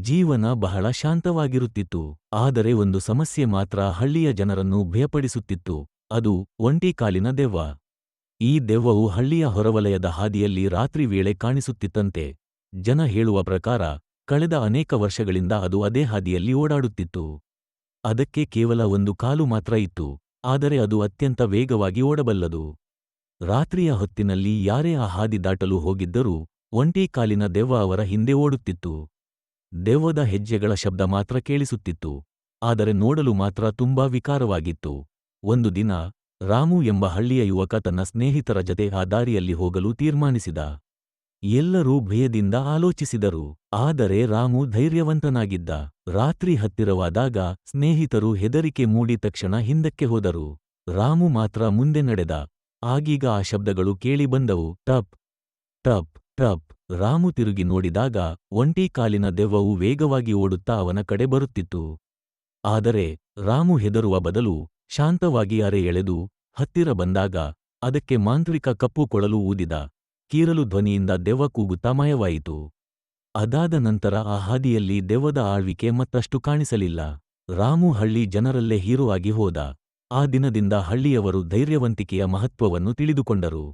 ಜೀವನ ಬಹಳ ಶಾಂತವಾಗಿರುತ್ತಿತ್ತು. ಆದರೆ ಒಂದು ಸಮಸ್ಯೆ ಮಾತ್ರ ಹಳ್ಳಿಯ ಜನರನ್ನು ಭಯಪಡಿಸುತ್ತಿತ್ತು. ಅದು ಒಂಟಿ ಕಾಲಿನ ದೆವ್ವ. ಈ ದೆವ್ವವು ಹಳ್ಳಿಯ ಹೊರವಲಯದ ಹಾದಿಯಲ್ಲಿ ರಾತ್ರಿ ವೇಳೆ ಕಾಣಿಸುತ್ತಿತ್ತಂತೆ. ಜನ ಹೇಳುವ ಪ್ರಕಾರ, ಕಳೆದ ಅನೇಕ ವರ್ಷಗಳಿಂದ ಅದು ಅದೇ ಹಾದಿಯಲ್ಲಿ ಓಡಾಡುತ್ತಿತ್ತು. ಅದಕ್ಕೆ ಕೇವಲ ಒಂದು ಕಾಲು ಮಾತ್ರ ಇತ್ತು. ಆದರೆ ಅದು ಅತ್ಯಂತ ವೇಗವಾಗಿ ಓಡಬಲ್ಲದು. ರಾತ್ರಿಯ ಹೊತ್ತಿನಲ್ಲಿ ಯಾರೇ ಆ ಹಾದಿ ದಾಟಲು ಹೋಗಿದ್ದರೂ, ಒಂಟಿ ಕಾಲಿನ ದೆವ್ವ ಅವರ ಹಿಂದೆ ಓಡುತ್ತಿತ್ತು. ದೆವ್ವದ ಹೆಜ್ಜೆಗಳ ಶಬ್ದ ಮಾತ್ರ ಕೇಳಿಸುತ್ತಿತ್ತು. ಆದರೆ ನೋಡಲು ಮಾತ್ರ ತುಂಬಾ ವಿಕಾರವಾಗಿತ್ತು. ಒಂದು ದಿನ ರಾಮು ಎಂಬ ಹಳ್ಳಿಯ ಯುವಕ ತನ್ನ ಸ್ನೇಹಿತರ ಜತೆ ಆ ದಾರಿಯಲ್ಲಿ ಹೋಗಲು ತೀರ್ಮಾನಿಸಿದ. ಎಲ್ಲರೂ ಭಯದಿಂದ ಆಲೋಚಿಸಿದರು. ಆದರೆ ರಾಮು ಧೈರ್ಯವಂತನಾಗಿದ್ದ. ರಾತ್ರಿ ಹತ್ತಿರವಾದಾಗ ಸ್ನೇಹಿತರು ಹೆದರಿಕೆ ಮೂಡಿ ತಕ್ಷಣ ಹಿಂದಕ್ಕೆ ಹೋದರು. ರಾಮು ಮಾತ್ರ ಮುಂದೆ ನಡೆದ. ಆಗೀಗ ಆ ಶಬ್ದಗಳು ಕೇಳಿಬಂದವು ಟಪ್ ಟಪ್ ಟಪ್. ರಾಮು ತಿರುಗಿ ನೋಡಿದಾಗ ಒಂಟಿ ಕಾಲಿನ ದೆವ್ವವು ವೇಗವಾಗಿ ಓಡುತ್ತಾ ಅವನ ಕಡೆ ಬರುತ್ತಿತ್ತು. ಆದರೆ ರಾಮು ಹೆದರುವ ಬದಲು ಶಾಂತವಾಗಿ ಅರೆ ಎಳೆದು ಹತ್ತಿರ ಬಂದಾಗ ಅದಕ್ಕೆ ಮಾಂತ್ರಿಕ ಕಪ್ಪು ಕೊಳಲು ಊದಿದ ಕೀರಲು ಧ್ವನಿಯಿಂದ ದೆವ್ವ ಕೂಗುತ್ತಾ ಮಯವಾಯಿತು. ಅದಾದ ನಂತರ ಆ ಹಾದಿಯಲ್ಲಿ ದೆವ್ವದ ಆಳ್ವಿಕೆ ಮತ್ತಷ್ಟು ಕಾಣಿಸಲಿಲ್ಲ. ರಾಮು ಹಳ್ಳಿ ಜನರಲ್ಲೇ ಹೀರೋ ಆಗಿ ಹೋದ. ಆ ದಿನದಿಂದ ಹಳ್ಳಿಯವರು ಧೈರ್ಯವಂತಿಕೆಯ ಮಹತ್ವವನ್ನು ತಿಳಿದುಕೊಂಡರು.